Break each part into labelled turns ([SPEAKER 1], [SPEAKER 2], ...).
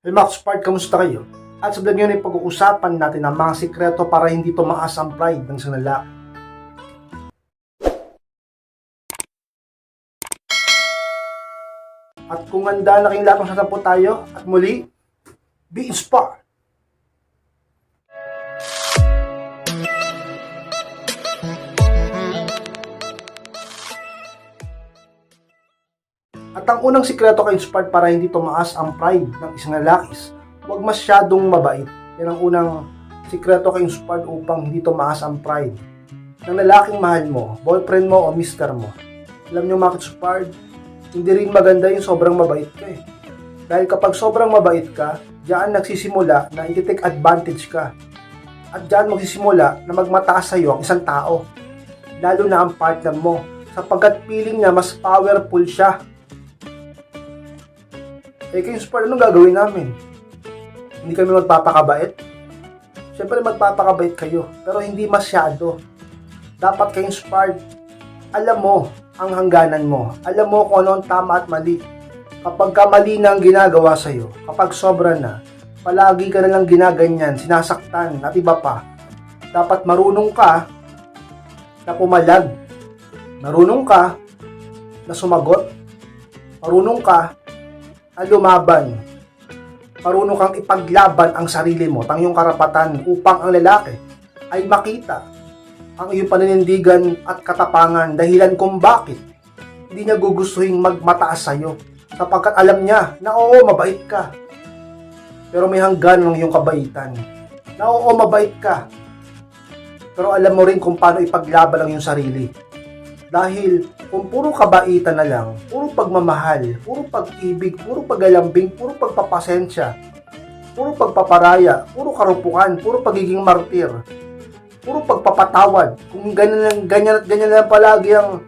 [SPEAKER 1] Hey Max Part, kamusta kayo? At sa vlog ngayon ay pag-uusapan natin ang mga sikreto para hindi tumaas ang pride ng isang lalaki. At kung handa na kayong lahat ng sasampo tayo, at muli, be inspired! At ang unang sikreto kay Inspired para hindi tumaas ang pride ng isang lalaki, huwag masyadong mabait. Yan ang unang sikreto kay Inspired upang hindi tumaas ang pride ng lalaking mahal mo, boyfriend mo o mister mo. Alam nyo mga Inspired, hindi rin maganda yung sobrang mabait ka eh. Dahil kapag sobrang mabait ka, diyan nagsisimula na i-take advantage ka. At diyan magsisimula na magmataas sa'yo ang isang tao. Lalo na ang partner mo. Sapagkat feeling niya mas powerful siya eh kayo Spar, anong gagawin namin? Hindi kami magpapakabait? Siyempre magpapakabait kayo, pero hindi masyado. Dapat kayong Spar, alam mo ang hangganan mo. Alam mo kung ano ang tama at mali. Kapag ka mali na ang ginagawa sa'yo, kapag sobra na, palagi ka na lang ginaganyan, sinasaktan, at iba pa. Dapat marunong ka na pumalag. Marunong ka na sumagot. Marunong ka na lumaban. Marunong kang ipaglaban ang sarili mo, ang iyong karapatan upang ang lalaki ay makita ang iyong paninindigan at katapangan dahilan kung bakit hindi niya gugustuhin magmataas sa iyo sapagkat alam niya na oo, mabait ka. Pero may hanggan ng iyong kabaitan. Na oo, mabait ka. Pero alam mo rin kung paano ipaglaban ang iyong sarili. Dahil kung puro kabaitan na lang, puro pagmamahal, puro pag-ibig, puro paglalambing, puro pagpapasensya, puro pagpaparaya, puro karupukan, puro pagiging martir, puro pagpapatawad, kung ganyan lang, ganyan at ganyan lang palagi ang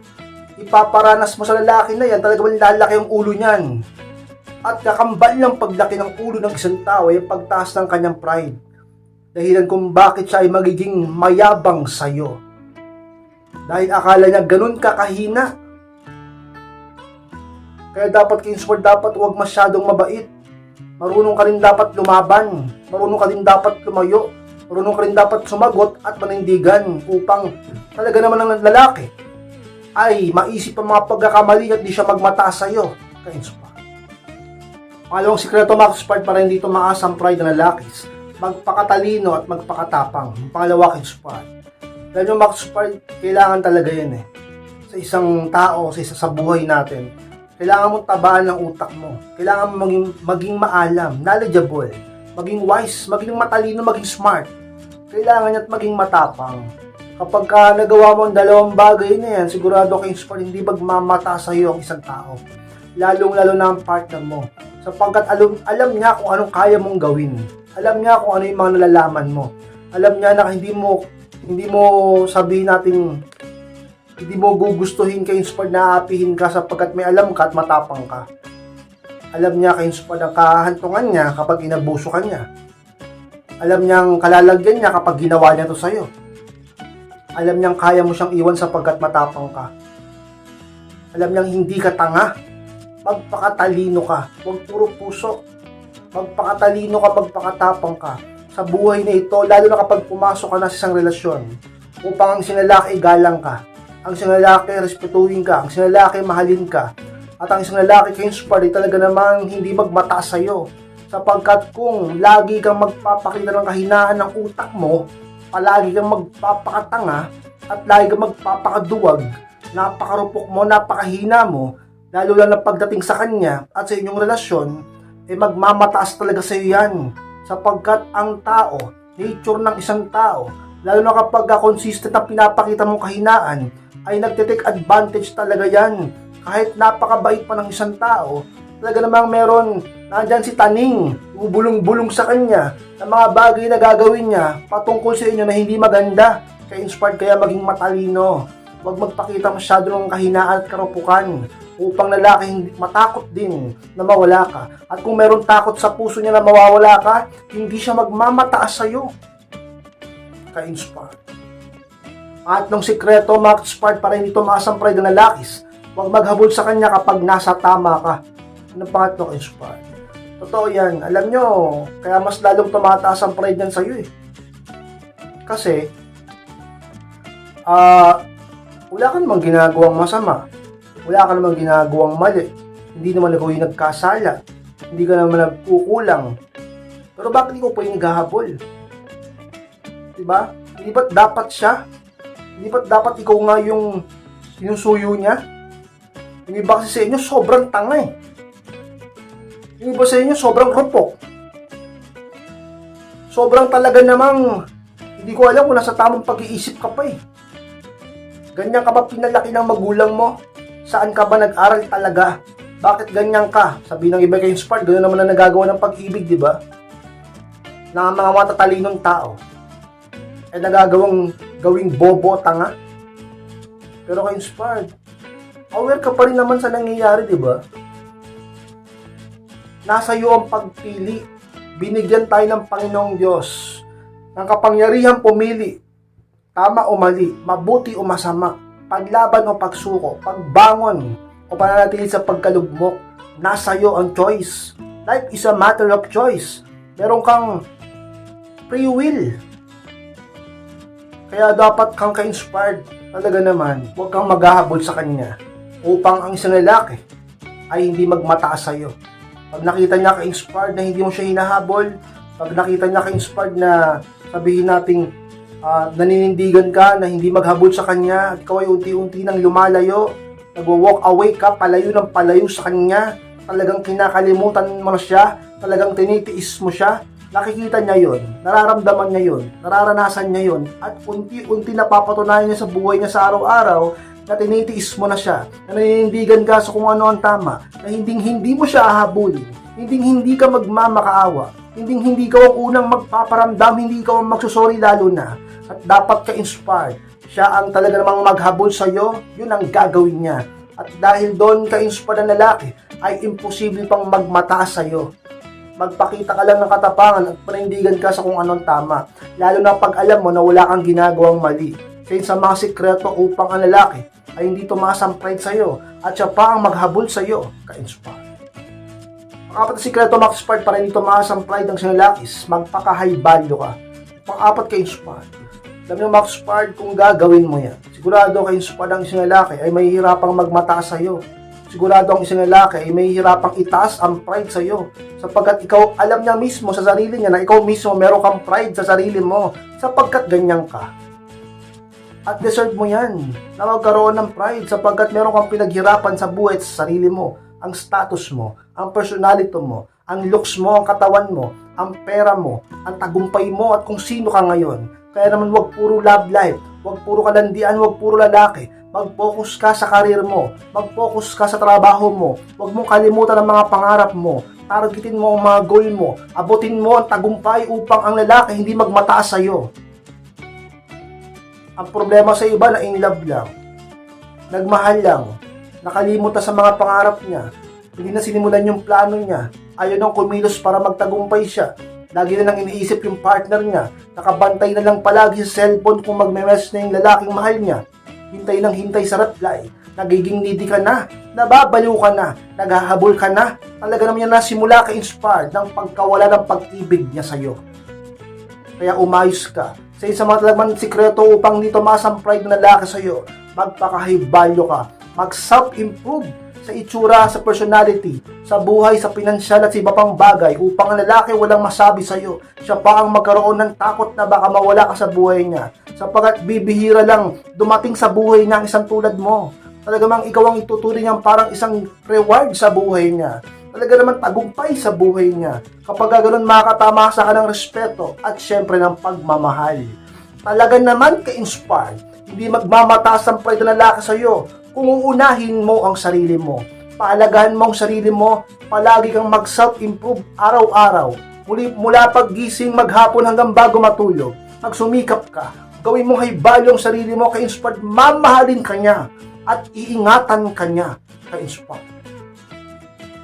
[SPEAKER 1] ipaparanas mo sa lalaki na yan, talaga lalaki ang ulo niyan. At kakambal ng paglaki ng ulo ng isang tao ay pagtaas ng kanyang pride. Dahilan kung bakit siya ay magiging mayabang sa'yo. Dahil akala niya ganun ka kahina. Kaya dapat Kingsford dapat huwag masyadong mabait. Marunong ka rin dapat lumaban. Marunong ka rin dapat lumayo. Marunong ka rin dapat sumagot at manindigan upang talaga naman ang lalaki ay maisip ang mga pagkakamali at di siya magmataas sa iyo. Kingsford. Pangalawang sikreto mga Kingsford para hindi tumaas ang pride ng lalaki. Magpakatalino at magpakatapang. Pangalawa Kingsford. Dahil yung Max Spark, kailangan talaga yan eh. Sa isang tao, sa isa sa buhay natin. Kailangan mong tabaan ng utak mo. Kailangan mo maging, maging maalam, knowledgeable, maging wise, maging matalino, maging smart. Kailangan niya't maging matapang. Kapag ka nagawa mo ang dalawang bagay na yan, sigurado kayong Spark, hindi magmamata sa iyo ang isang tao. Lalong-lalo na ang partner mo. Sapagkat alam, alam niya kung anong kaya mong gawin. Alam niya kung ano yung mga nalalaman mo. Alam niya na hindi mo hindi mo sabihin natin hindi mo gugustuhin kay Inspired na aapihin ka sapagkat may alam ka at matapang ka. Alam niya kay Inspired ang kahantungan niya kapag inabuso ka niya. Alam niyang kalalagyan niya kapag ginawa niya to sa'yo. Alam niyang kaya mo siyang iwan sapagkat matapang ka. Alam niyang hindi ka tanga. Magpakatalino ka. Huwag puro puso. Magpakatalino ka, magpakatapang ka sa buhay na ito, lalo na kapag pumasok ka na sa isang relasyon, upang ang sinalaki galang ka, ang sinalaki respetuhin ka, ang sinalaki mahalin ka, at ang isang lalaki kayong spari talaga namang hindi magmataas sa'yo. Sapagkat kung lagi kang magpapakita ng kahinaan ng utak mo, palagi kang magpapakatanga, at lagi kang magpapakaduwag, napakarupok mo, napakahina mo, lalo lang na pagdating sa kanya at sa inyong relasyon, eh magmamataas talaga sa iyo yan sapagkat ang tao, nature ng isang tao, lalo na kapag consistent na pinapakita mong kahinaan, ay nagtitake advantage talaga yan. Kahit napakabait pa ng isang tao, talaga namang meron, nandyan si Taning, bubulong-bulong sa kanya, ng mga bagay na gagawin niya, patungkol sa inyo na hindi maganda, kaya inspired kaya maging matalino. Huwag magpakita masyado ng kahinaan at karupukan upang lalaki hindi matakot din na mawala ka. At kung meron takot sa puso niya na mawawala ka, hindi siya magmamataas sa iyo. Ka-inspired. At ng sikreto, mga inspired para hindi pride ng lalakis, huwag maghabol sa kanya kapag nasa tama ka. Ano pangatlo, inspired? Totoo yan. Alam nyo, kaya mas lalong tumataas ang pride yan sa'yo eh. Kasi, ah, wala ka namang ginagawang masama. Wala ka namang ginagawang mali. Hindi naman ikaw yung nagkasala. Hindi ka naman nagkukulang. Pero bakit ikaw pa yung naghahabol? Diba? Hindi ba't dapat siya? Hindi ba't dapat ikaw nga yung sinusuyo niya? Yung iba kasi sa inyo, sobrang tanga eh. Yung iba sa inyo, sobrang rupok. Sobrang talaga namang, hindi ko alam kung nasa tamang pag-iisip ka pa eh. Ganyan ka ba pinalaki ng magulang mo? Saan ka ba nag-aral talaga? Bakit ganyan ka? Sabi ng iba kayong smart, gano'n naman na nagagawa ng pag-ibig, di ba? Na mga matatalinong tao ay nagagawang gawing bobo tanga. Pero kay inspired, aware ka pa rin naman sa nangyayari, di ba? Nasa iyo ang pagpili. Binigyan tayo ng Panginoong Diyos ng kapangyarihan pumili. Tama o mali, mabuti o masama, paglaban o pagsuko, pagbangon o pananatili sa pagkalugmok. Nasa iyo ang choice. Life is a matter of choice. Meron kang free will. Kaya dapat kang ka-inspired. Talaga naman, huwag kang maghahabol sa kanya upang ang isang lalaki ay hindi magmataas sa iyo. Pag nakita niya ka-inspired na hindi mo siya hinahabol, pag nakita niya ka-inspired na sabihin nating ah, naninindigan ka na hindi maghabol sa kanya. At ikaw ay unti-unti nang lumalayo, nagwo-walk away ka, palayo ng palayo sa kanya, talagang kinakalimutan mo na siya, talagang tinitiis mo siya, nakikita niya yon, nararamdaman niya yon, nararanasan niya yon, at unti-unti napapatunayan niya sa buhay niya sa araw-araw na tinitiis mo na siya, na naninindigan ka sa kung ano ang tama, na hindi hindi mo siya ahabulin, hindi hindi ka magmamakaawa, hindi hindi ka ang unang magpaparamdam, hindi ka ang magsusori lalo na, at dapat ka-inspired. Siya ang talaga namang maghabol sa iyo, yun ang gagawin niya. At dahil doon ka-inspired na lalaki, ay imposible pang magmataas sa iyo magpakita ka lang ng katapangan at panindigan ka sa kung anong tama. Lalo na pag alam mo na wala kang ginagawang mali. Kaya sa mga sikreto upang ang lalaki ay hindi tumaas ang pride sa iyo at siya pa ang maghabol sa iyo, ka-inspire. Pang-apat na sikreto mag-inspire para hindi tumaas ang pride ng isang lalaki is magpaka-high value ka. Pang-apat ka-inspire. Alam niyo mag-inspire kung gagawin mo yan. Sigurado ka-inspire ang isang lalaki ay mahihirapang magmataas sa iyo sigurado ang isang lalaki ay may hirapang itaas ang pride sa iyo. Sapagkat ikaw, alam niya mismo sa sarili niya na ikaw mismo meron kang pride sa sarili mo sapagkat ganyan ka. At deserve mo yan na magkaroon ng pride sapagkat meron kang pinaghirapan sa buhay sa sarili mo. Ang status mo, ang personality mo, ang looks mo, ang katawan mo, ang pera mo, ang tagumpay mo at kung sino ka ngayon. Kaya naman wag puro love life, wag puro kalandian, wag puro lalaki, mag-focus ka sa karir mo, mag-focus ka sa trabaho mo, huwag mong kalimutan ang mga pangarap mo, targetin mo ang mga goal mo, abutin mo ang tagumpay upang ang lalaki hindi magmataas sa iyo. Ang problema sa iba na in love lang, nagmahal lang, nakalimutan sa mga pangarap niya, hindi na sinimulan yung plano niya, ayaw nang kumilos para magtagumpay siya, Lagi na lang iniisip yung partner niya. Nakabantay na lang palagi sa cellphone kung magme-mess na yung lalaking mahal niya. Hintay ng hintay sa reply, nagiging needy ka na, nababaliw ka na, naghahabol ka na, talaga naman yan nasimula ka inspired ng pagkawala ng pag-ibig niya sa'yo. Kaya umayos ka. Sa isa mga talagang sikreto upang dito masang pride ng lalaki sa'yo, magpaka-high value ka, mag-self-improve sa itsura, sa personality, sa buhay, sa pinansyal at sa iba pang bagay upang ang lalaki walang masabi sa iyo. Siya pa ang magkaroon ng takot na baka mawala ka sa buhay niya. Sapagat bibihira lang dumating sa buhay niya ang isang tulad mo. Talaga mang ikaw ang ituturing niyang parang isang reward sa buhay niya. Talaga naman tagumpay sa buhay niya. Kapag ganoon makakatamasa ka ng respeto at syempre ng pagmamahal. Talaga naman ka-inspired. Hindi magmamataas ang pride ng lalaki sa iyo kung uunahin mo ang sarili mo. Paalagahan mo ang sarili mo, palagi kang mag-self-improve araw-araw. Muli, mula paggising maghapon hanggang bago matulog, magsumikap ka. Gawin mo high value ang sarili mo, ka-inspired, mamahalin ka niya at iingatan ka niya, ka-inspired.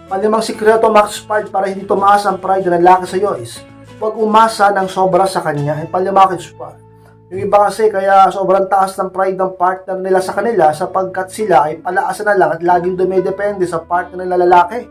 [SPEAKER 1] Palimang sikreto mag-inspired para hindi tumaas ang pride na lalaki sa iyo is huwag umasa ng sobra sa kanya. Palimang inspired yung iba kasi kaya sobrang taas ng pride ng partner nila sa kanila sapagkat sila ay palaasa na lang at laging dumidepende sa partner nila lalaki.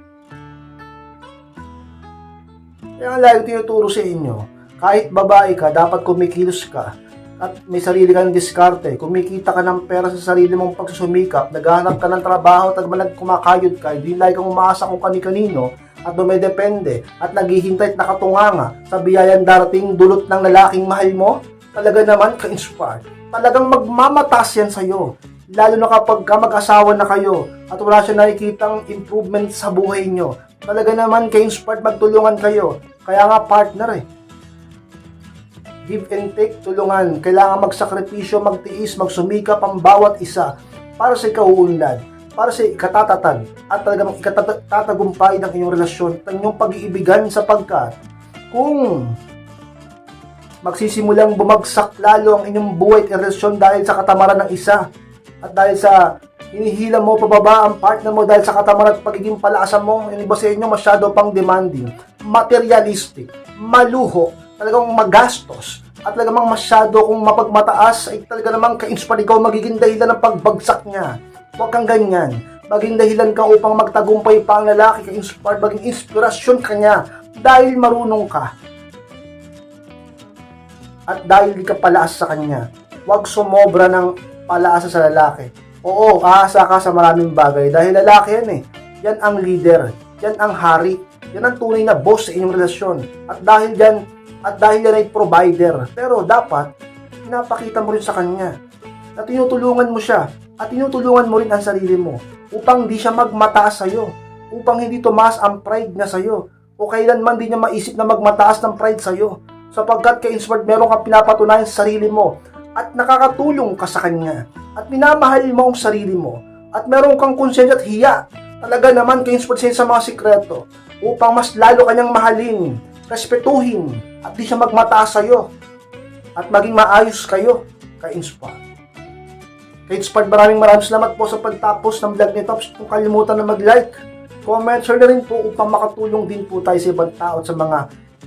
[SPEAKER 1] Kaya nga lagi tinuturo sa inyo, kahit babae ka, dapat kumikilos ka at may sarili kang diskarte. Kumikita ka ng pera sa sarili mong pagsusumikap, naghahanap ka ng trabaho at malag kumakayod ka, hindi lagi kang umaasa kung kani-kanino at dumedepende at naghihintay at nakatunganga sa biyayang darating dulot ng lalaking mahal mo, talaga naman ka-inspired. Talagang magmamatas yan sa'yo. Lalo na kapag ka mag-asawa na kayo at wala siya nakikitang improvement sa buhay nyo. Talaga naman ka-inspired magtulungan kayo. Kaya nga partner eh give and take, tulungan. Kailangan magsakripisyo, magtiis, magsumikap ang bawat isa para sa ikaunlad, para sa ikatatatag at talagang ikatatagumpay ng inyong relasyon, ng inyong pag-iibigan sapagkat kung magsisimulang bumagsak lalo ang inyong buhay at relasyon dahil sa katamaran ng isa at dahil sa hinihila mo pababa ang partner mo dahil sa katamaran at pagiging palaasa mo, yung iba sa inyo masyado pang demanding, materialistic, maluho, talagang magastos, at talagang masyado kung mapagmataas, ay talaga namang ka-inspire ikaw magiging dahilan ng pagbagsak niya. Huwag kang ganyan. Maging dahilan ka upang magtagumpay pa ang lalaki, ka-inspired, maging inspirasyon ka niya dahil marunong ka. At dahil di ka palaas sa kanya, huwag sumobra ng palaasa sa lalaki. Oo, aasa ka sa maraming bagay dahil lalaki yan eh. Yan ang leader, yan ang hari, yan ang tunay na boss sa inyong relasyon. At dahil yan, at dahil yan ay provider. Pero dapat, pinapakita mo rin sa kanya na tinutulungan mo siya at tinutulungan mo rin ang sarili mo upang di siya magmataas sa'yo, upang hindi tumaas ang pride niya sa'yo, o kailanman di niya maisip na magmataas ng pride sa'yo, sapagkat ka-inspired meron kang pinapatunayan sa sarili mo at nakakatulong ka sa kanya at minamahal mo ang sarili mo at meron kang konsensya at hiya talaga naman ka-inspired sa mga sikreto upang mas lalo kanyang mahalin, respetuhin at di siya magmataas sa'yo at maging maayos kayo ka-inspired. Ka-inspired maraming maraming salamat po sa pagtapos ng vlog nito. Kung kalimutan na mag-like, comment, share na rin po upang makatulong din po tayo sa ibang tao at sa mga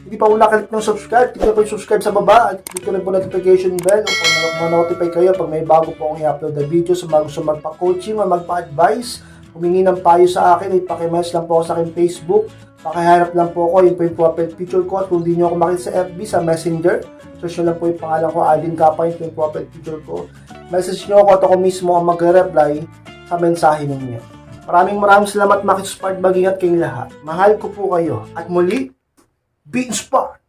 [SPEAKER 1] hindi pa wala click ng subscribe, click na po yung subscribe sa baba at click na po notification bell upang ma-notify kayo pag may bago po akong i-upload na video sa mga gusto magpa-coaching o magpa-advise, humingi ng payo sa akin, ipakimess lang po ako sa akin Facebook, pakihanap lang po ako, yun po yung profile picture ko at kung di nyo ako makita sa FB, sa Messenger, search nyo lang po yung pangalan ko, Alvin Capa, yun po yung profile picture ko. Message nyo ako at ako mismo ang magre-reply sa mensahe ninyo. Maraming maraming salamat, Makis Part, mag-ingat kayong lahat. Mahal ko po kayo. At muli, be inspired.